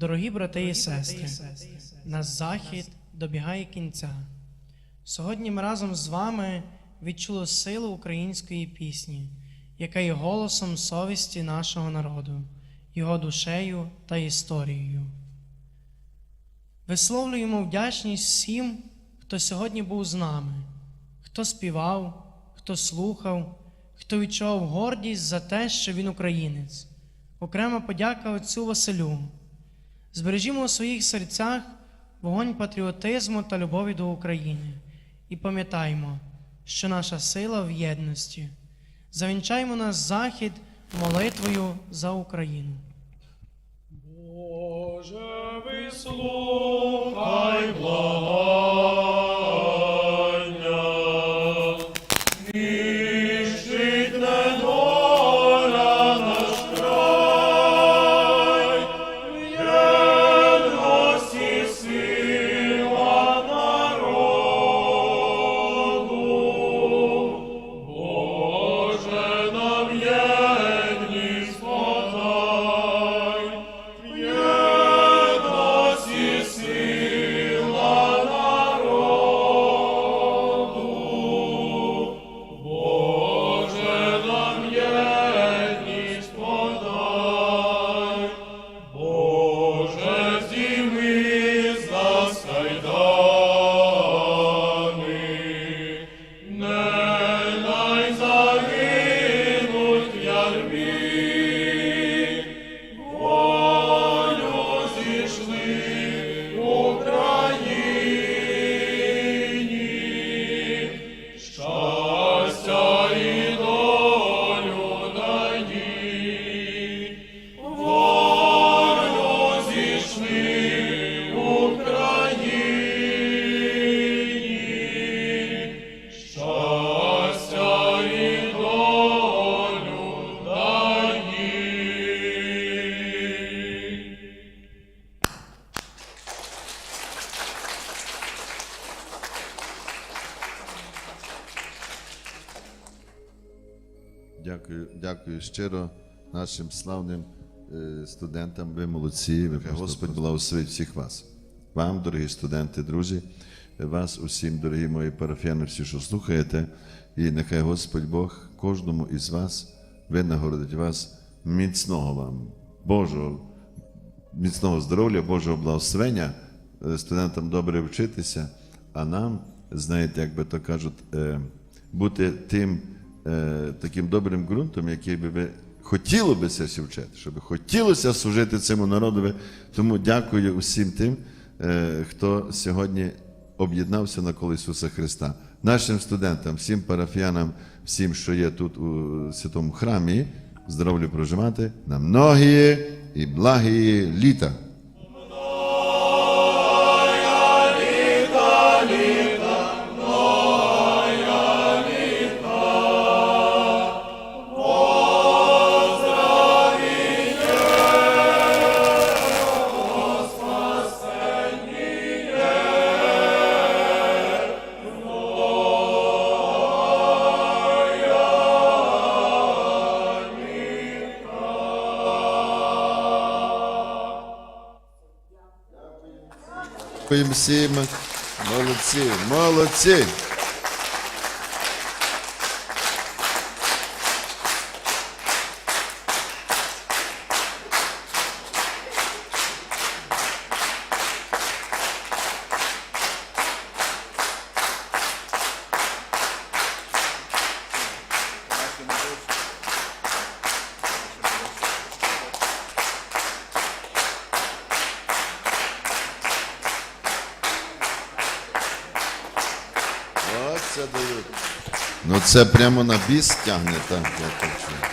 Дорогі брати і сестри, наш захід добігає кінця. Сьогодні ми разом з вами відчули силу української пісні, яка є голосом совісті нашого народу, його душею та історією. Висловлюємо вдячність всім, хто сьогодні був з нами, хто співав, хто слухав, хто відчував гордість за те, що він українець. Окрема подяка отцю Василю. Збережімо у своїх серцях вогонь патріотизму та любові до України і пам'ятаймо, що наша сила в єдності. Завінчаймо нас захід молитвою за Україну. Боже, вислухай Дякую, дякую щиро нашим славним е, студентам. Ви молодці. Ви Господь благословить всіх вас. Вам, дорогі студенти, друзі, вас усім, дорогі мої парафіяни, всі, що слухаєте, і нехай Господь Бог кожному із вас винагородить вас міцного вам, Божого, міцного здоров'я, Божого благословення, е, студентам добре вчитися, а нам, знаєте, як би то кажуть, е, бути тим е, таким добрим ґрунтом, який би ви хотіло би все вчити, щоб хотілося служити цьому народові. Тому дякую усім тим, е, хто сьогодні об'єднався навколо Ісуса Христа. Нашим студентам, всім парафіянам, всім, що є тут у святому храмі, здоров'я проживати на многі і благі літа. Дякуємо всім. Молодці, молодці. Оце дають. Ну це прямо на біс тягне. Так, так, так.